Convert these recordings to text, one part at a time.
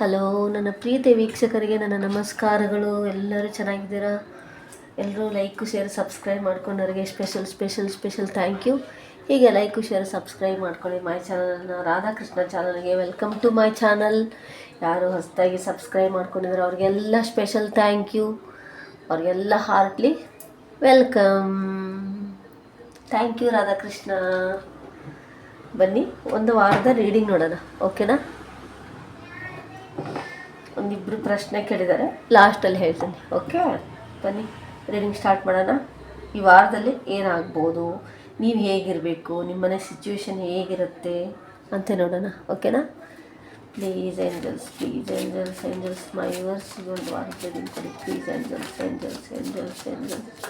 Hello, ನನ್ನ ಪ್ರೀತಿ ವೀಕ್ಷಕರಿಗೆ ನನ್ನ ನಮಸ್ಕಾರಗಳು. ಎಲ್ಲರೂ ಚೆನ್ನಾಗಿದ್ದೀರಾ? ಎಲ್ಲರೂ like, share, subscribe ಮಾಡ್ಕೊಂಡವ್ರಿಗೆ special special special thank you ಹೀಗೆ ಲೈಕು, ಶೇರ್, ಸಬ್ಸ್ಕ್ರೈಬ್ ಮಾಡ್ಕೊಳ್ಳಿ ಮೈ ಚಾನಲ್ನ. ರಾಧಾಕೃಷ್ಣ ಚಾನಲ್ಗೆ ವೆಲ್ಕಮ್ ಟು ಮೈ ಚಾನಲ್. ಯಾರು ಹೊಸದಾಗಿ ಸಬ್ಸ್ಕ್ರೈಬ್ ಮಾಡ್ಕೊಂಡಿದ್ರು ಅವ್ರಿಗೆಲ್ಲ ಸ್ಪೆಷಲ್ ಥ್ಯಾಂಕ್ ಯು ಅವ್ರಿಗೆಲ್ಲ heartly welcome thank you Radhakrishna. ಬನ್ನಿ, ಒಂದು ವಾರದ ರೀಡಿಂಗ್ ನೋಡೋಣ. ಓಕೆನಾ ಒಂದಿಬ್ಬರು ಪ್ರಶ್ನೆ ಕೇಳಿದ್ದಾರೆ. ಲಾಸ್ಟಲ್ಲಿ ಹೇಳ್ತೀನಿ. ಓಕೆ ಬನ್ನಿ. ರೀಡಿಂಗ್ ಸ್ಟಾರ್ಟ್ ಮಾಡೋಣ. ಈ ವಾರದಲ್ಲಿ ಏನಾಗ್ಬೋದು? ನೀವು ಹೇಗಿರಬೇಕು? ನಿಮ್ಮ ಮನೆ ಸಿಚುವೇಶನ್ ಹೇಗಿರುತ್ತೆ? ಅಂತ ನೋಡೋಣ. ಓಕೆನಾ please angels please angels angels my yours ಒಂದು ವಾರ ರೀಡಿಂಗ್ ಕೊಡಿ please angels angels angels angels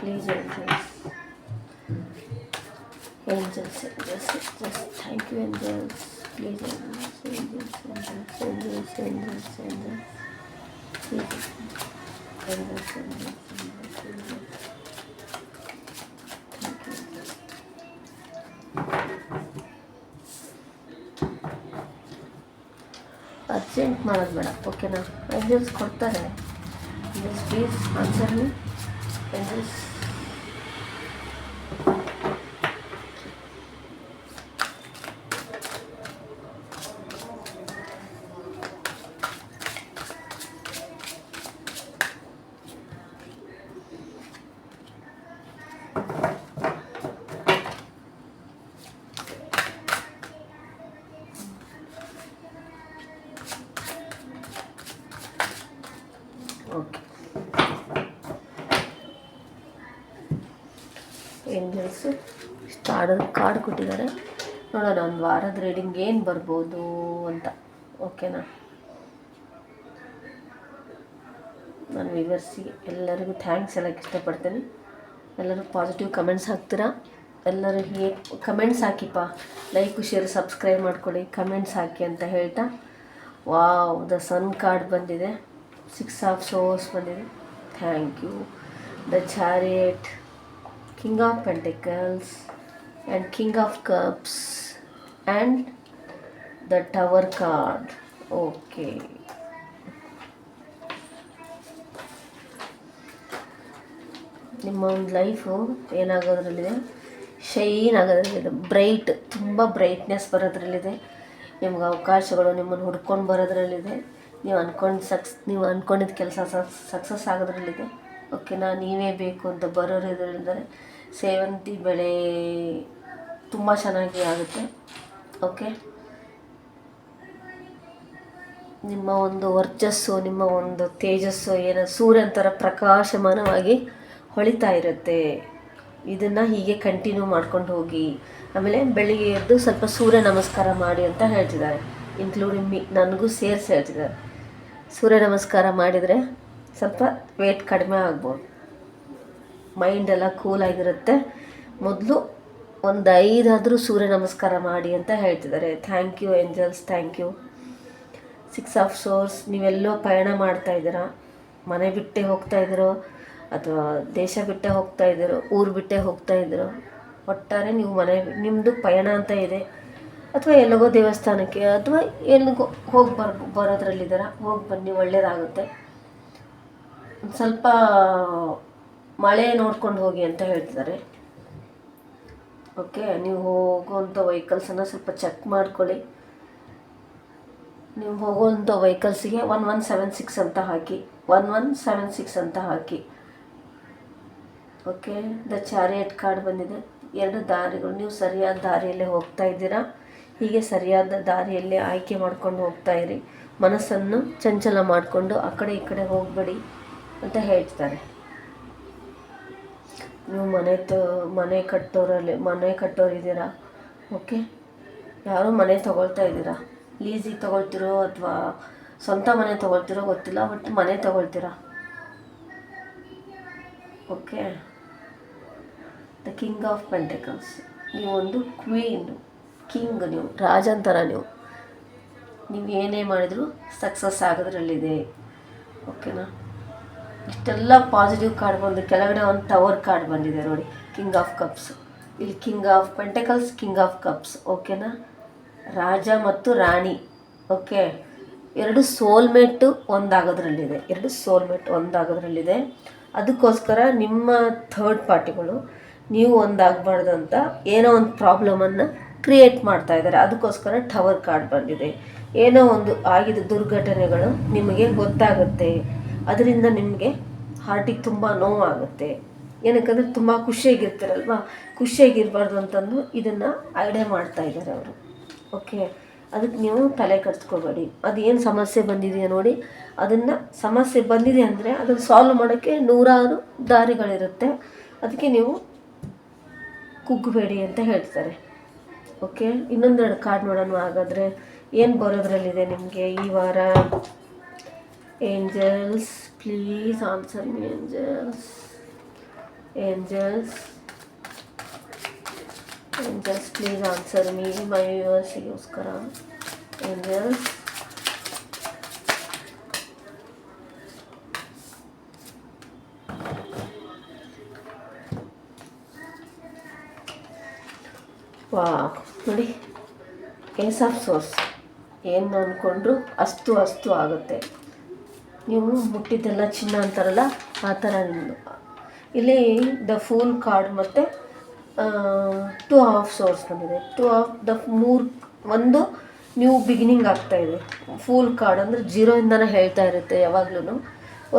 please angels angels, angels, angels, thank you angels, please angels, angels, angels, angels, angels, angels, please angels, angels, angels, angels. Thank you angels. Urgent ಮಾಡೋದು ಬೇಡ ಓಕೆನಾ angels ಕೊಡ್ತಾರೆ angels please answer me angels okay angels ಸ್ಟಾರ್ಡರ್ card ಕೊಟ್ಟಿದ್ದಾರೆ. ನೋಡೋಣ, ಒಂದು ವಾರದ reading ಏನು ಬರ್ಬೋದು ಅಂತ. ಓಕೆನಾ ನಾನು ವಿವರಿಸಿ, ಎಲ್ಲರಿಗೂ ಥ್ಯಾಂಕ್ಸ್ ಹೇಳೋಕ್ಕೆ ಇಷ್ಟಪಡ್ತೇನೆ. ಎಲ್ಲರೂ ಪಾಸಿಟಿವ್ ಕಮೆಂಟ್ಸ್ ಹಾಕ್ತೀರಾ? ಎಲ್ಲರೂ ಹೇಗೆ ಕಮೆಂಟ್ಸ್ ಹಾಕಿಪ್ಪ. ಲೈಕ್ ಶೇರ್ ಸಬ್ಸ್ಕ್ರೈಬ್ ಮಾಡ್ಕೊಳ್ಳಿ. ಕಮೆಂಟ್ಸ್ ಹಾಕಿ ಅಂತ ಹೇಳ್ತಾ. ವಾವ್ ದ ಸನ್ ಕಾರ್ಡ್ ಬಂದಿದೆ. ಸಿಕ್ಸ್ ಆಫ್ ಸೋರ್ಸ್ ಬಂದಿದೆ. Thank you the chariot king of pentacles and king of cups and the tower card. Okay. ನಿಮ್ಮ ಒಂದು ಲೈಫು ಏನಾಗೋದ್ರಲ್ಲಿದೆ? ಶೈನ್ ಆಗೋದ್ರಲ್ಲಿದೆ. ಬ್ರೈಟ್ ತುಂಬ ಬ್ರೈಟ್ನೆಸ್ ಬರೋದ್ರಲ್ಲಿದೆ. ನಿಮ್ಗೆ ಅವಕಾಶಗಳು ನಿಮ್ಮನ್ನು ಹುಡ್ಕೊಂಡು ಬರೋದ್ರಲ್ಲಿದೆ. ನೀವು ಅಂದ್ಕೊಂಡು ಸಕ್ಸ್ ನೀವು ಅಂದ್ಕೊಂಡಿದ್ದ ಕೆಲಸ ಸಕ್ಸಸ್ ಆಗೋದ್ರಲ್ಲಿದೆ. ಓಕೆನಾ ನೀವೇ ಬೇಕು ಅಂತ ಬರೋರು ಇದರಿಂದರೆ ಸೇವಂತಿ ಬೆಳೆ ತುಂಬ ಚೆನ್ನಾಗಿ ಆಗುತ್ತೆ. ಓಕೆ ನಿಮ್ಮ ಒಂದು ವರ್ಚಸ್ಸು, ನಿಮ್ಮ ಒಂದು ತೇಜಸ್ಸು, ಏನೋ ಸೂರ್ಯನ ಥರ ಪ್ರಕಾಶಮಾನವಾಗಿ ಹೊಳಿತಾ ಇರುತ್ತೆ. ಇದನ್ನು ಹೀಗೆ ಕಂಟಿನ್ಯೂ ಮಾಡ್ಕೊಂಡು ಹೋಗಿ. ಆಮೇಲೆ ಬೆಳಿಗ್ಗೆ ಎದ್ದು ಸ್ವಲ್ಪ ಸೂರ್ಯ ನಮಸ್ಕಾರ ಮಾಡಿ ಅಂತ ಹೇಳ್ತಿದ್ದಾರೆ. ಇನ್ಕ್ಲೂಡಿಂಗ್ ಮಿ ನನಗೂ ಸೇರಿಸಿ ಹೇಳ್ತಿದ್ದಾರೆ. ಸೂರ್ಯ ನಮಸ್ಕಾರ ಮಾಡಿದರೆ ಸ್ವಲ್ಪ ವೇಟ್ ಕಡಿಮೆ ಆಗ್ಬೋದು. ಮೈಂಡ್ ಎಲ್ಲ ಕೂಲಾಗಿರುತ್ತೆ ಮೊದಲು ಒಂದು ಐದಾದರೂ ಸೂರ್ಯ ನಮಸ್ಕಾರ ಮಾಡಿ ಅಂತ ಹೇಳ್ತಿದ್ದಾರೆ. Thank you angels thank you six of swords ನೀವೆಲ್ಲೋ ಪಯಣ ಮಾಡ್ತಾ ಇದ್ದೀರಾ? ಮನೆ ಬಿಟ್ಟೆ ಹೋಗ್ತಾ ಇದ್ದೀರೋ? ಅಥವಾ ದೇಶ ಬಿಟ್ಟೆ ಹೋಗ್ತಾ ಇದ್ದೀರೋ? ಊರು ಬಿಟ್ಟೆ ಹೋಗ್ತಾ ಇದ್ದೀರೋ? ಒಟ್ಟಾರೆ ನೀವು ಮನೆ ನಿಮ್ಮದು ಪಯಣ ಅಂತ ಇದೆ. ಅಥವಾ ಎಲ್ಲಿಗೋ ದೇವಸ್ಥಾನಕ್ಕೆ, ಅಥವಾ ಎಲ್ಲಿಗೋ ಹೋಗಿ ಬರ್ ಬರೋದ್ರಲ್ಲಿದ್ದಾರ ಹೋಗಿ ಬನ್ನಿ ಒಳ್ಳೆಯದಾಗುತ್ತೆ ಸ್ವಲ್ಪ ಮಳೆ ನೋಡ್ಕೊಂಡು ಹೋಗಿ ಅಂತ ಹೇಳ್ತಿದ್ದಾರೆ. ಓಕೆ ನೀವು ಹೋಗುವಂಥ ವೆಹಿಕಲ್ಸನ್ನು ಸ್ವಲ್ಪ ಚೆಕ್ ಮಾಡ್ಕೊಳ್ಳಿ. ನೀವು ಹೋಗುವಂಥ ವೆಹಿಕಲ್ಸಿಗೆ ಒನ್ ಒನ್ ಸೆವೆನ್ ಸಿಕ್ಸ್ ಅಂತ ಹಾಕಿ ಒನ್ ಒನ್ ಸೆವೆನ್ ಸಿಕ್ಸ್ ಅಂತ ಹಾಕಿ. ಓಕೆ ದ ಚಾರಿಯಟ್ ಕಾರ್ಡ್ ಬಂದಿದೆ. ಎರಡು ದಾರಿಗಳು, ನೀವು ಸರಿಯಾದ ದಾರಿಯಲ್ಲೇ ಹೋಗ್ತಾ ಇದ್ದೀರಾ? ಹೀಗೆ ಸರಿಯಾದ ದಾರಿಯಲ್ಲಿ ಆಯ್ಕೆ ಮಾಡ್ಕೊಂಡು ಹೋಗ್ತಾ ಇರಿ. ಮನಸ್ಸನ್ನು ಚಂಚಲ ಮಾಡಿಕೊಂಡು ಆ ಕಡೆ ಈ ಕಡೆ ಹೋಗಬೇಡಿ ಅಂತ ಹೇಳ್ತಾರೆ ನೀವು ಮನೆ ತ, ಮನೆ ಕಟ್ಟೋರಲ್ಲಿ, ಮನೆ ಕಟ್ಟೋರಿದ್ದೀರಾ? ಓಕೆ ಯಾರೋ ಮನೆ ತಗೊಳ್ತಾ ಇದ್ದೀರಾ? ಲೀಸಿಗೆ ತೊಗೊಳ್ತಿರೋ ಅಥವಾ ಸ್ವಂತ ಮನೆ ತೊಗೊಳ್ತಿರೋ ಗೊತ್ತಿಲ್ಲ ಬಟ್ ಮನೆ ತೊಗೊಳ್ತೀರಾ? Okay the king of pentacles ನೀವೊಂದು ಕ್ವೀನ್ ಕಿಂಗ್ ನೀವು, ರಾಜಂತರ ನೀವು. ನೀವು ಏನೇ ಮಾಡಿದರೂ ಸಕ್ಸಸ್ ಆಗೋದ್ರಲ್ಲಿದೆ. ಓಕೆನಾ ಇಷ್ಟೆಲ್ಲ ಪಾಸಿಟಿವ್ ಕಾರ್ಡ್ ಬಂದು ಕೆಳಗಡೆ ಒಂದು ಟವರ್ ಕಾರ್ಡ್ ಬಂದಿದೆ ನೋಡಿ ಕಿಂಗ್ ಆಫ್ ಕಪ್ಸ್ ಇಲ್ಲಿ king of pentacles king of cups ಓಕೆನಾ ರಾಜ ಮತ್ತು ರಾಣಿ ಓಕೆ ಎರಡು ಸೋಲ್ಮೇಟು ಒಂದಾಗೋದ್ರಲ್ಲಿದೆ, ಎರಡು ಸೋಲ್ಮೇಟ್ ಒಂದಾಗೋದ್ರಲ್ಲಿದೆ. ಅದಕ್ಕೋಸ್ಕರ ನಿಮ್ಮ ಥರ್ಡ್ ಪಾರ್ಟಿಗಳು ನೀವು ಒಂದಾಗಬಾರ್ದು ಅಂತ ಏನೋ ಒಂದು ಪ್ರಾಬ್ಲಮನ್ನು ಕ್ರಿಯೇಟ್ ಮಾಡ್ತಾ ಇದ್ದಾರೆ. ಅದಕ್ಕೋಸ್ಕರ ಟವರ್ ಕಾರ್ಡ್ ಬಂದಿದೆ. ಏನೋ ಒಂದು ಆಗಿದ ದುರ್ಘಟನೆಗಳು ನಿಮಗೆ ಗೊತ್ತಾಗುತ್ತೆ. ಅದರಿಂದ ನಿಮಗೆ ಹಾರ್ಟಿಗೆ ತುಂಬ ನೋವಾಗುತ್ತೆ. ಏನಕ್ಕಂದ್ರೆ ತುಂಬ ಖುಷಿಯಾಗಿರ್ತಾರಲ್ವಾ? ಖುಷಿಯಾಗಿರಬಾರ್ದು ಅಂತಂದು ಇದನ್ನು ಐಡಿಯಾ ಮಾಡ್ತಾ ಇದ್ದಾರೆ ಅವರು. ಓಕೆ ಅದಕ್ಕೆ ನೀವು ತಲೆ ಕಟ್ಸ್ಕೊಬೇಡಿ ಅದು ಏನು ಸಮಸ್ಯೆ ಬಂದಿದೆಯಾ ನೋಡಿ, ಅದನ್ನು ಸಮಸ್ಯೆ ಬಂದಿದೆ ಅಂದರೆ ಅದನ್ನು ಸಾಲ್ವ್ ಮಾಡೋಕ್ಕೆ ನೂರಾರು ದಾರಿಗಳಿರುತ್ತೆ. ಅದಕ್ಕೆ ನೀವು ಕುಗ್ಗಬೇಡಿ ಅಂತ ಹೇಳ್ತಾರೆ. ಓಕೆ ಇನ್ನೊಂದೆರಡು ಕಾರ್ಡ್ ನೋಡೋಣ ಹಾಗಾದರೆ. ಏನು ಬರೋದ್ರಲ್ಲಿದೆ ನಿಮಗೆ ಈ ವಾರ? Angels please answer me angels angels angels please answer me my ವ್ಯೂವರ್ಸಿಗೋಸ್ಕರ angels ವಾ ನೋಡಿ ಏಸ್ ಆಫ್ ಸೋರ್ಸ್ ಏನು ಅಂದ್ಕೊಂಡ್ರು ಅಷ್ಟು ಅಷ್ಟು ಆಗುತ್ತೆ. ನೀವು ಮುಟ್ಟಿದ್ದೆಲ್ಲ ಚಿನ್ನ ಅಂತಾರಲ್ಲ, ಆ ಥರ ನಿಮ್ಮದು ಇಲ್ಲಿ ದ ಫೂಲ್ ಕಾರ್ಡ್ ಮತ್ತು ಟು ಆಫ್ ಸೋರ್ಸ್ ಬಂದಿದೆ. ಟು ಆಫ್ ದ ಮೂರು, ಒಂದು ನ್ಯೂ ಬಿಗಿನಿಂಗ್ ಆಗ್ತಾ ಇದೆ. ಫೂಲ್ ಕಾರ್ಡ್ ಅಂದರೆ ಜೀರೋಯಿಂದನೇ ಹೇಳ್ತಾ ಇರುತ್ತೆ ಯಾವಾಗ್ಲೂ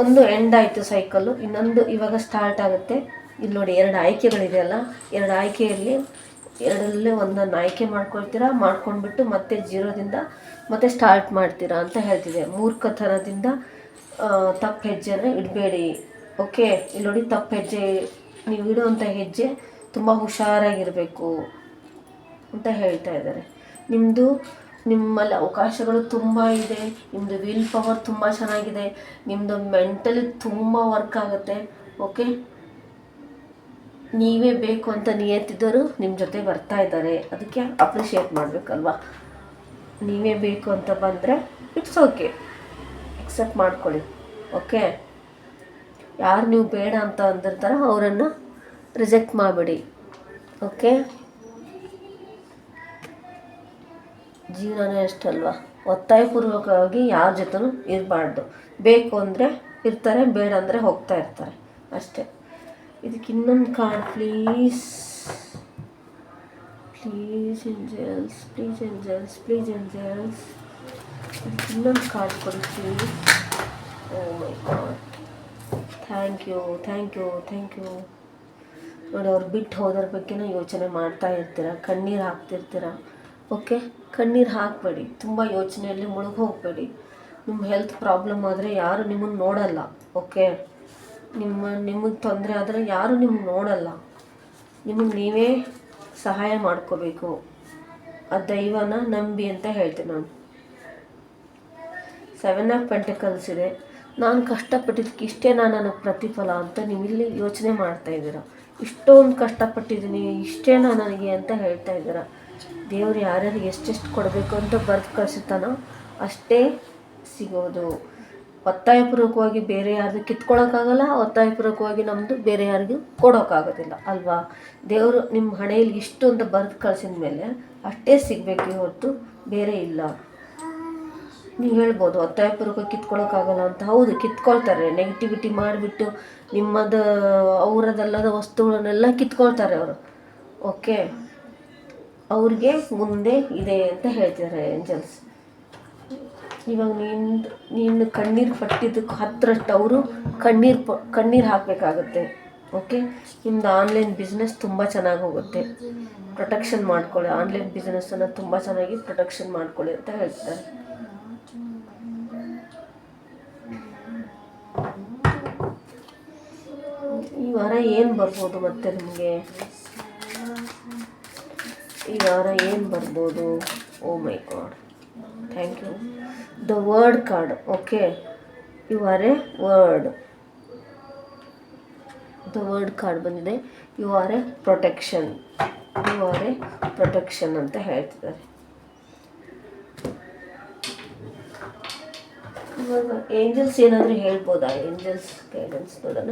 ಒಂದು ಎಂಡ್ ಆಯಿತು ಸೈಕಲ್ಲು ಇನ್ನೊಂದು ಇವಾಗ ಸ್ಟಾರ್ಟ್ ಆಗುತ್ತೆ. ಇಲ್ಲಿ ನೋಡಿ ಎರಡು ಆಯ್ಕೆಗಳಿದೆಯಲ್ಲ ಎರಡು ಆಯ್ಕೆಯಲ್ಲಿ ಎರಡರಲ್ಲೇ ಒಂದನ್ನು ಆಯ್ಕೆ ಮಾಡ್ಕೊಳ್ತೀರಾ, ಮಾಡ್ಕೊಂಡ್ಬಿಟ್ಟು ಮತ್ತೆ ಜೀರೋದಿಂದ ಮತ್ತೆ ಸ್ಟಾರ್ಟ್ ಮಾಡ್ತೀರಾ ಅಂತ ಹೇಳ್ತಿದೆ. ಮೂರ್ಖತನದಿಂದ ತಪ್ಪು ಹೆಜ್ಜೆನ ಇಡಬೇಡಿ. ಓಕೆ ಇಲ್ಲಿ ನೋಡಿ ತಪ್ಪು ಹೆಜ್ಜೆ, ನೀವು ಇಡುವಂಥ ಹೆಜ್ಜೆ ತುಂಬ ಹುಷಾರಾಗಿರಬೇಕು ಅಂತ ಹೇಳ್ತಾ ಇದ್ದಾರೆ. ನಿಮ್ಮದು ನಿಮ್ಮಲ್ಲಿ ಅವಕಾಶಗಳು ತುಂಬ ಇದೆ ನಿಮ್ಮದು ವಿಲ್ ಪವರ್ ತುಂಬ ಚೆನ್ನಾಗಿದೆ ನಿಮ್ಮದು ಮೆಂಟಲಿ ತುಂಬ ವರ್ಕ್ ಆಗುತ್ತೆ. ಓಕೆ ನೀವೇ ಬೇಕು ಅಂತ ನಿಯತ್ತಿದ್ದರು ನಿಮ್ಮ ಜೊತೆ ಬರ್ತಾ ಇದ್ದಾರೆ. ಅದಕ್ಕೆ ಅಪ್ರಿಷಿಯೇಟ್ ಮಾಡಬೇಕಲ್ವಾ? ನೀವೇ ಬೇಕು ಅಂತ ಬಂದರೆ ಇಟ್ಸ್ ಓಕೆ ಎಕ್ಸೆಪ್ಟ್ ಮಾಡ್ಕೊಳ್ಳಿ ಓಕೆ ಯಾರು ನೀವು ಬೇಡ ಅಂತ ಅಂದಿರ್ತಾರೋ ಅವರನ್ನು ರಿಜೆಕ್ಟ್ ಮಾಡಿಬಿಡಿ ಓಕೆ ಜೀವನನೇ ಅಷ್ಟಲ್ವಾ? ಒತ್ತಾಯಪೂರ್ವಕವಾಗಿ ಯಾರ ಜೊತೆನೂ ಇರಬಾರ್ದು. ಬೇಕು ಅಂದರೆ ಇರ್ತಾರೆ, ಬೇಡ ಅಂದರೆ ಹೋಗ್ತಾ ಇರ್ತಾರೆ, ಅಷ್ಟೇ. ಇದಕ್ಕೆ ಇನ್ನೊಂದು card please please angels please angels please ಇದಕ್ಕೆ ಇನ್ನೊಂದು ಕಾರ್ಡ್ ಕೊಡ್ತೀನಿ. Thank you thank you thank you ನೋಡಿ, ಅವ್ರು ಬಿಟ್ಟು ಹೋದ್ರ ಬಗ್ಗೆನೇ ಯೋಚನೆ ಮಾಡ್ತಾ ಇರ್ತೀರ? ಕಣ್ಣೀರು ಹಾಕ್ತಿರ್ತೀರ? ಓಕೆ ಕಣ್ಣೀರು ಹಾಕಬೇಡಿ. ತುಂಬ ಯೋಚನೆಯಲ್ಲಿ ಮುಳುಗಿ ಹೋಗಬೇಡಿ. ನಿಮ್ಮ ಹೆಲ್ತ್ ಪ್ರಾಬ್ಲಮ್ ಆದರೆ ಯಾರು ನಿಮ್ಮನ್ನು ನೋಡಲ್ಲ ಓಕೆ ನಿಮ್ಮ ನಿಮಗೆ ತೊಂದರೆ ಆದರೆ ಯಾರು ನಿಮ್ಗೆ ನೋಡಲ್ಲ. ನಿಮಗೆ ನೀವೇ ಸಹಾಯ ಮಾಡ್ಕೋಬೇಕು. ಆ ದೈವನ ನಂಬಿ ಅಂತ ಹೇಳ್ತೀನಿ ನಾನು. ಸೆವೆನ್ ಆಫ್ ಪೆಂಟಕಲ್ಸ್ ಇದೆ. ನಾನು ಕಷ್ಟಪಟ್ಟಿದ್ದಕ್ಕೆ ಇಷ್ಟೇನಾ ನನಗೆ ಪ್ರತಿಫಲ ಅಂತ ನೀವು ಇಲ್ಲಿ ಯೋಚನೆ ಮಾಡ್ತಾ ಇದ್ದೀರ? ಇಷ್ಟೊಂದು ಕಷ್ಟಪಟ್ಟಿದ್ದೀನಿ ಇಷ್ಟೇನಾ ನನಗೆ ಅಂತ ಹೇಳ್ತಾ ಇದ್ದೀರ? ದೇವ್ರು ಯಾರ್ಯಾರಿಗೆ ಎಷ್ಟೆಷ್ಟು ಕೊಡಬೇಕು ಅಂತ ಬರೆದು ಕಳಿಸುತ್ತಾನೋ ಅಷ್ಟೇ ಸಿಗೋದು. ಒತ್ತಾಯಪೂರ್ವಕವಾಗಿ ಬೇರೆ ಯಾರ್ದು ಕಿತ್ಕೊಳ್ಳೋಕ್ಕಾಗಲ್ಲ ಒತ್ತಾಯಪೂರ್ವಕವಾಗಿ ನಮ್ಮದು ಬೇರೆ ಯಾರಿಗೂ ಕೊಡೋಕ್ಕಾಗೋದಿಲ್ಲ, ಅಲ್ವಾ? ದೇವರು ನಿಮ್ಮ ಹಣೆಯಲ್ಲಿ ಇಷ್ಟು ಅಂತ ಬರೆದು ಕಳಿಸಿದ ಮೇಲೆ ಅಷ್ಟೇ ಸಿಗಬೇಕು ಹೊರತು ಬೇರೆ ಇಲ್ಲ. ನೀವು ಹೇಳ್ಬೋದು ಒತ್ತಾಯಪೂರ್ವಕ ಕಿತ್ಕೊಳ್ಳೋಕ್ಕಾಗಲ್ಲ ಅಂತ. ಹೌದು, ಕಿತ್ಕೊಳ್ತಾರೆ. ನೆಗೆಟಿವಿಟಿ ಮಾಡಿಬಿಟ್ಟು ನಿಮ್ಮದು ಅವರದಲ್ಲದ ವಸ್ತುಗಳನ್ನೆಲ್ಲ ಕಿತ್ಕೊಳ್ತಾರೆ ಅವರು. ಓಕೆ ಅವ್ರಿಗೆ ಮುಂದೆ ಇದೆ ಅಂತ ಹೇಳ್ತಿದ್ದಾರೆ ಏಂಜಲ್ಸ್ ಇವಾಗ ನೀನು ನೀನು ಕಣ್ಣೀರು ಪಟ್ಟಿದ್ದಕ್ಕೆ ಹತ್ತರಷ್ಟು ಅವರು ಕಣ್ಣೀರು ಪ, ಕಣ್ಣೀರು ಹಾಕಬೇಕಾಗುತ್ತೆ. ಓಕೆ ನಿಮ್ಮದು ಆನ್ಲೈನ್ ಬಿಸ್ನೆಸ್ ತುಂಬ ಚೆನ್ನಾಗಿ ಹೋಗುತ್ತೆ. ಪ್ರೊಟೆಕ್ಷನ್ ಮಾಡ್ಕೊಳ್ಳಿ. ಆನ್ಲೈನ್ ಬಿಸ್ನೆಸ್ಸನ್ನು ತುಂಬ ಚೆನ್ನಾಗಿ ಪ್ರೊಟೆಕ್ಷನ್ ಮಾಡ್ಕೊಳ್ಳಿ ಅಂತ ಹೇಳ್ತಾರೆ ಈ ವಾರ ಏನು ಬರ್ಬೋದು ಮತ್ತೆ ನಿಮಗೆ? ಈ ವಾರ ಏನು ಬರ್ಬೋದು? ಓ my god thank you the world card okay ಈ ವಾರ ವರ್ಡ್ ದ ವರ್ಡ್ ಕಾರ್ಡ್ ಬಂದಿದೆ. You are a protection you are a protection ಅಂತ ಹೇಳ್ತಿದ್ದಾರೆ. ಇವಾಗ ಏಂಜಲ್ಸ್ ಏನಾದರೂ ಹೇಳ್ಬೋದಾ? ಏಂಜಲ್ಸ್ ಗೈಡೆನ್ಸ್ ನೋಡೋಣ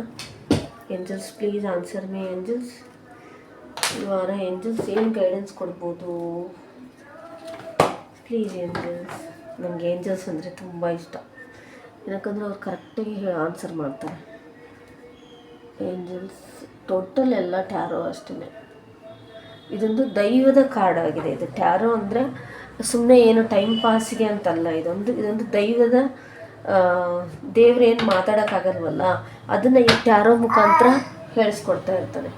angels please answer me angels. ಈ ವಾರ ಏಂಜಲ್ಸ್ ಏನು ಗೈಡೆನ್ಸ್ ಕೊಡ್ಬೋದು? Please angels. ನನಗೆ ಏಂಜಲ್ಸ್ ಅಂದರೆ ತುಂಬ ಇಷ್ಟ. ಯಾಕಂದರೆ ಅವ್ರು ಕರೆಕ್ಟಾಗಿ ಆನ್ಸರ್ ಮಾಡ್ತಾರೆ. ಏಂಜಲ್ಸ್ ಟೋಟಲ್ ಎಲ್ಲ ಟ್ಯಾರೋ ಅಷ್ಟೇ ಇದೊಂದು ದೈವದ ಕಾರ್ಡ್ ಆಗಿದೆ. ಇದು ಟ್ಯಾರೋ ಅಂದರೆ ಸುಮ್ಮನೆ ಏನು ಟೈಮ್ ಪಾಸಿಗೆ ಅಂತಲ್ಲ, ಇದೊಂದು ಇದೊಂದು ದೈವದ ದೇವ್ರು ಏನು ಮಾತಾಡೋಕ್ಕಾಗಲ್ವಲ್ಲ ಅದನ್ನು ಈ ಟ್ಯಾರೋ ಮುಖಾಂತರ ಹೇಳಿಸ್ಕೊಡ್ತಾ ಇರ್ತಾನೆ.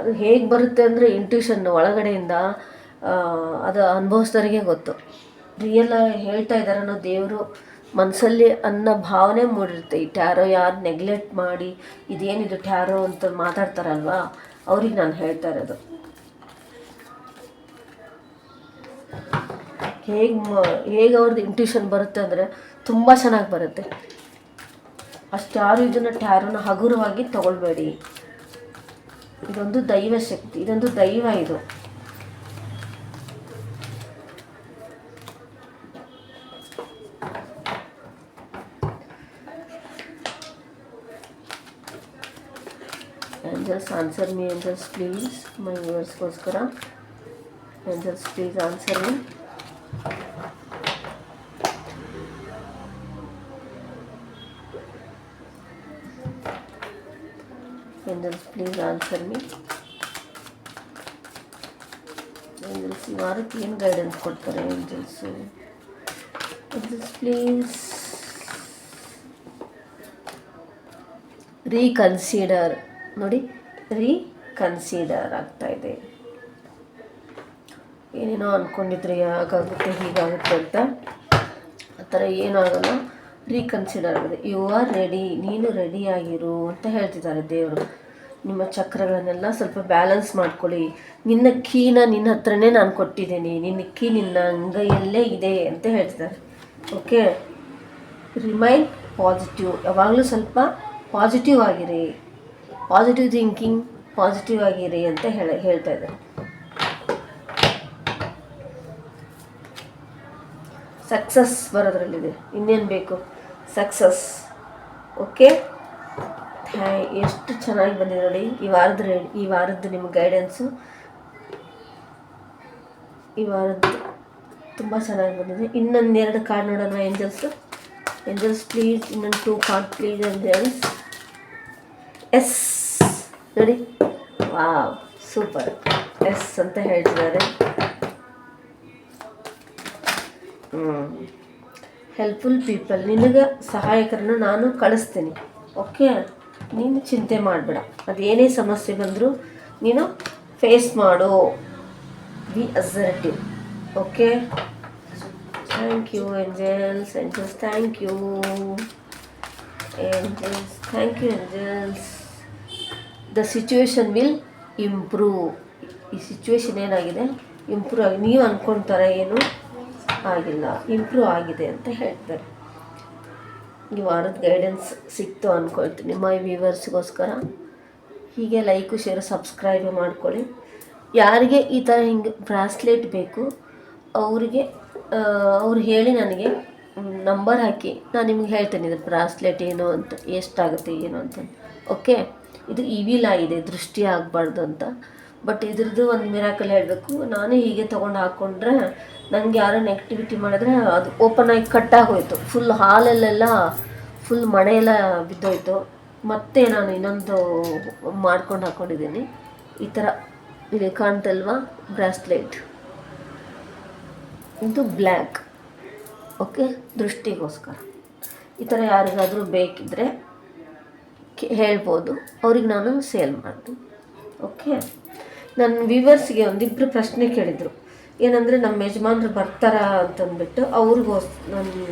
ಅದು ಹೇಗೆ ಬರುತ್ತೆ ಅಂದರೆ ಇಂಟ್ಯೂಷನ್ ಒಳಗಡೆಯಿಂದ ಅದು ಅನುಭವಿಸಿದವರಿಗೆ ಗೊತ್ತು. ರಿಯಲ್ ಹೇಳ್ತಾ ಇದ್ದಾರೆ ದೇವರು ಮನಸ್ಸಲ್ಲಿ ಅನ್ನೋ ಭಾವನೆ ಮೂಡಿರುತ್ತೆ. ಈ ಟ್ಯಾರೋ ಯಾರು ನೆಗ್ಲೆಕ್ಟ್ ಮಾಡಿ, ಇದೇನಿದು ಟ್ಯಾರೋ ಅಂತ ಮಾತಾಡ್ತಾರಲ್ವಾ, ಅವ್ರಿಗೆ ನಾನು ಹೇಳ್ತಾ ಇರೋದು. ಹೇಗೆ ಮ, ಹೇಗೆ ಅವ್ರದ್ದು ಇಂಟ್ಯೂಷನ್ ಬರುತ್ತೆ ಅಂದರೆ ತುಂಬ ಚೆನ್ನಾಗಿ ಬರುತ್ತೆ. ಅಷ್ಟಾರು ಇದನ್ನು ಟ್ಯಾರೋನ ಹಗುರವಾಗಿ ತಗೊಳ್ಬೇಡಿ. ಇದೊಂದು ದೈವ ಶಕ್ತಿ, ಇದೊಂದು ದೈವ ಇದು. Angels answer me angels please my ವ್ಯೂವರ್ಸ್ಗೋಸ್ಕರ angels please answer me please answer me angels ಈ ವಾರಕ್ಕೆ ಏನು ಗೈಡೆನ್ಸ್ ಕೊಡ್ತಾರೆ ಏಂಜಲ್ಸು ಏಂಜಲ್ಸ್ ಪ್ಲೀಸ್ ರೀಕನ್ಸಿಡರ್ ನೋಡಿ ರೀಕನ್ಸಿಡರ್ ಆಗ್ತಾ ಇದೆ. ಏನೇನೋ ಅಂದ್ಕೊಂಡಿದ್ರೆ ಯಾಕಾಗುತ್ತೆ ಹೀಗಾಗುತ್ತೆ ಅಂತ. ಆ ಥರ ಏನೂ ಆಗಲ್ಲ. ರೀಕನ್ಸಿಡರ್ ಆಗಿದೆ. ಯು ಆರ್ ರೆಡಿ ನೀನು ರೆಡಿಯಾಗಿರು ಅಂತ ಹೇಳ್ತಿದ್ದಾರೆ ದೇವರು. ನಿಮ್ಮ ಚಕ್ರಗಳನ್ನೆಲ್ಲ ಸ್ವಲ್ಪ ಬ್ಯಾಲೆನ್ಸ್ ಮಾಡ್ಕೊಳ್ಳಿ. ನಿನ್ನ ಕೀನ ನಿನ್ನ ಹತ್ರನೇ ನಾನು ಕೊಟ್ಟಿದ್ದೀನಿ. ನಿನ್ನ ಕೀ ನಿನ್ನ ಅಂಗೈಯಲ್ಲೇ ಇದೆ ಅಂತ ಹೇಳ್ತಾರೆ ಓಕೆ ರಿಮೈನ್ ಪಾಸಿಟಿವ್ ಯಾವಾಗಲೂ ಸ್ವಲ್ಪ ಪಾಸಿಟಿವ್ ಆಗಿರಿ. ಪಾಸಿಟಿವ್ ಥಿಂಕಿಂಗ್ ಪಾಸಿಟಿವ್ ಆಗಿರಿ ಅಂತ ಹೇಳ, ಹೇಳ್ತಾ ಇದ್ದಾರೆ. ಸಕ್ಸಸ್ ಬರೋದ್ರಲ್ಲಿದೆ. ಇನ್ನೇನು ಬೇಕು? ಸಕ್ಸಸ್ ಓಕೆ ಎಷ್ಟು ಚೆನ್ನಾಗಿ ಬಂದಿದೆ ನೋಡಿ. ಈ ವಾರದ ಈ ವಾರದ್ದು ನಿಮ್ಮ ಗೈಡೆನ್ಸು ಈ ವಾರದ್ದು ತುಂಬ ಚೆನ್ನಾಗಿ ಬಂದಿದೆ. ಇನ್ನೊಂದು ಎರಡು ಕಾರ್ಡ್ ನೋಡೋಣ ಏಂಜಲ್ಸು ಏಂಜಲ್ಸ್ ಪ್ಲೀಸ್ ಇನ್ನೊಂದು two card please angels ace ನೋಡಿ. ವಾವ್ ಸೂಪರ್ ಎಸ್ ಅಂತ ಹೇಳ್ತಿದ್ದಾರೆ. ಹೆಲ್ಪ್ಫುಲ್ ಪೀಪಲ್ ನಿನಗೆ ಸಹಾಯಕರನ್ನು ನಾನು ಕಳಿಸ್ತೀನಿ. ಓಕೆ ನೀನು ಚಿಂತೆ ಮಾಡಬೇಡ. ಅದೇನೇ ಸಮಸ್ಯೆ ಬಂದರೂ ನೀನು ಫೇಸ್ ಮಾಡು. Be assertive okay thank you angels angels thank you angels thank you angels the situation will improve ಈ ಸಿಚುವೇಶನ್ ಏನಾಗಿದೆ? ಇಂಪ್ರೂವ್ ಆಗಿ ನೀವು ಅಂದ್ಕೊಳ್ತಾರೆ ಏನು? ಆಗಿಲ್ಲ. ಇಂಪ್ರೂವ್ ಆಗಿದೆ ಅಂತ ಹೇಳ್ತಾರೆ. ಈ ವಾರದ ಗೈಡೆನ್ಸ್ ಸಿಕ್ತು ಅಂದ್ಕೊಳ್ತೀನಿ ಮೈ ವ್ಯೂವರ್ಸ್ಗೋಸ್ಕರ ಹೀಗೆ ಲೈಕು ಶೇರು ಸಬ್ಸ್ಕ್ರೈಬ್ ಮಾಡ್ಕೊಳ್ಳಿ. ಯಾರಿಗೆ ಈ ಥರ ಹಿಂಗೆ ಬ್ರಾಸ್ಲೆಟ್ ಬೇಕು, ಅವರಿಗೆ ಅವ್ರು ಹೇಳಿ ನನಗೆ ನಂಬರ್ ಹಾಕಿ ನಾನು ನಿಮ್ಗೆ ಹೇಳ್ತೇನೆ ಇದು ಬ್ರಾಸ್ಲೆಟ್ ಏನು ಅಂತ, ಎಷ್ಟಾಗುತ್ತೆ, ಏನು ಅಂತ. ಓಕೆ ಇದು ಇವಿಲ್ ಆಗಿದೆ, ದೃಷ್ಟಿ ಆಗಬಾರ್ದು ಅಂತ. ಬಟ್ ಇದ್ರದ್ದು ಒಂದು ಮಿರಾಕಲ್ ಹೇಳಬೇಕು. ನಾನೇ ಹೀಗೆ ತೊಗೊಂಡು ಹಾಕ್ಕೊಂಡ್ರೆ ನನಗೆ ಯಾರೋ ನೆಗೆಟಿವಿಟಿ ಮಾಡಿದ್ರೆ ಅದು ಓಪನ್ ಆಗಿ ಕಟ್ಟಾಗೋಯ್ತು ಫುಲ್ ಹಾಲಲ್ಲೆಲ್ಲ ಫುಲ್ ಮಣೆಯೆಲ್ಲ ಬಿದ್ದೋಯ್ತು. ಮತ್ತೆ ನಾನು ಇನ್ನೊಂದು ಮಾಡ್ಕೊಂಡು ಹಾಕ್ಕೊಂಡಿದ್ದೀನಿ ಈ ಥರ ಇಲ್ಲಿ ಕಾಣ್ತಲ್ವಾ ಬ್ರಾಸ್ಲೆಟ್ ಇದು ಬ್ಲ್ಯಾಕ್ ಓಕೆ ದೃಷ್ಟಿಗೋಸ್ಕರ. ಈ ಥರ ಯಾರಿಗಾದರೂ ಬೇಕಿದ್ದರೆ ಹೇಳ್ಬೋದು. ಅವ್ರಿಗೆ ನಾನು ಸೇಲ್ ಮಾಡ್ತೀನಿ. ಓಕೆ ನನ್ನ ವ್ಯೂವರ್ಸ್ಗೆ ಒಂದಿಬ್ಬರು ಪ್ರಶ್ನೆ ಕೇಳಿದರು. ಏನಂದರೆ ನಮ್ಮ ಯಜಮಾನ್ರು ಬರ್ತಾರಾ ಅಂತಂದ್ಬಿಟ್ಟು ಅವ್ರಿಗೋಸ್ ನನ್ನ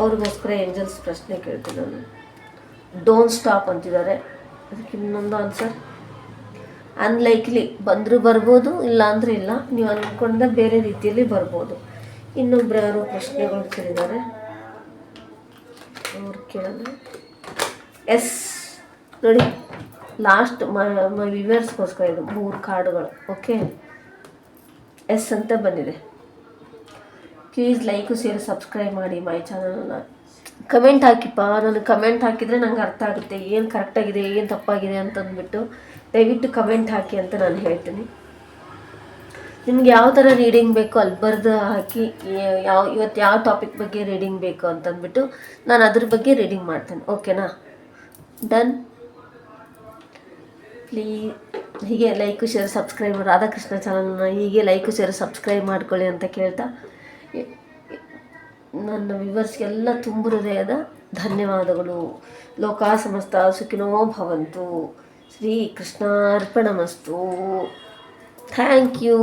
ಅವ್ರಿಗೋಸ್ಕರ ಏಂಜಲ್ಸ್ ಪ್ರಶ್ನೆ ಕೇಳ್ತೀನಿ ನಾನು. ಡೋಂಟ್ ಸ್ಟಾಪ್ ಅಂತಿದ್ದಾರೆ. ಅದಕ್ಕೆ ಇನ್ನೊಂದು ಆನ್ಸರ್ ಅನ್ಲೈಕ್ಲಿ ಬಂದರೂ ಬರ್ಬೋದು ಇಲ್ಲ ಅಂದರೆ ಇಲ್ಲ. ನೀವು ಅಂದ್ಕೊಂಡ ಬೇರೆ ರೀತಿಯಲ್ಲಿ ಬರ್ಬೋದು. ಇನ್ನೊಬ್ರು ಯಾರು ಪ್ರಶ್ನೆಗಳು ಕೇಳಿದ್ದಾರೆ. ಅವ್ರು ಕೇಳೋಣ ಎಸ್ ನೋಡಿ. ಲಾಸ್ಟ್ ವಿವರ್ಸ್ಗೋಸ್ಕರ ಇದು ಮೂರು ಕಾರ್ಡುಗಳು ಓಕೆ ಎಸ್ ಅಂತ ಬಂದಿದೆ. ಪ್ಲೀಸ್ ಲೈಕು ಸೇರಿ ಸಬ್ಸ್ಕ್ರೈಬ್ ಮಾಡಿ ಮೈ ಚಾನಲನ್ನು ಕಮೆಂಟ್ ಹಾಕಿಪ್ಪ. ನನಗೆ ಕಮೆಂಟ್ ಹಾಕಿದರೆ ನಂಗೆ ಅರ್ಥ ಆಗುತ್ತೆ. ಏನು ಕರೆಕ್ಟಾಗಿದೆ ಏನು ತಪ್ಪಾಗಿದೆ ಅಂತಂದ್ಬಿಟ್ಟು ದಯವಿಟ್ಟು ಕಮೆಂಟ್ ಹಾಕಿ ಅಂತ ನಾನು ಹೇಳ್ತೀನಿ. ನಿಮ್ಗೆ ಯಾವ ಥರ ರೀಡಿಂಗ್ ಬೇಕು ಅಲ್ಲಿ ಬರೆದು ಹಾಕಿ ಯಾವ, ಇವತ್ತು ಯಾವ ಟಾಪಿಕ್ ಬಗ್ಗೆ ರೀಡಿಂಗ್ ಬೇಕು ಅಂತಂದ್ಬಿಟ್ಟು ನಾನು ಅದ್ರ ಬಗ್ಗೆ ರೀಡಿಂಗ್ ಮಾಡ್ತೇನೆ ಓಕೆನಾ ಡನ್ ಪ್ಲೀ ಹೀಗೆ ಲೈಕು ಶೇರ್ ಸಬ್ಸ್ಕ್ರೈಬ್ ರಾಧಾಕೃಷ್ಣ ಚಾನಲ್ನ ಹೀಗೆ ಲೈಕು ಶೇರ್ ಸಬ್ಸ್ಕ್ರೈಬ್ ಮಾಡ್ಕೊಳ್ಳಿ ಅಂತ ಕೇಳ್ತಾ ನನ್ನ ವಿವರ್ಸ್ಗೆಲ್ಲ ತುಂಬ ಹೃದಯದ ಧನ್ಯವಾದಗಳು. ಲೋಕ ಸಮಸ್ತ ಸುಖಿನೋ ಭವಂತು. Shri ಕೃಷ್ಣಾರ್ಪಣಮಸ್ತು thank you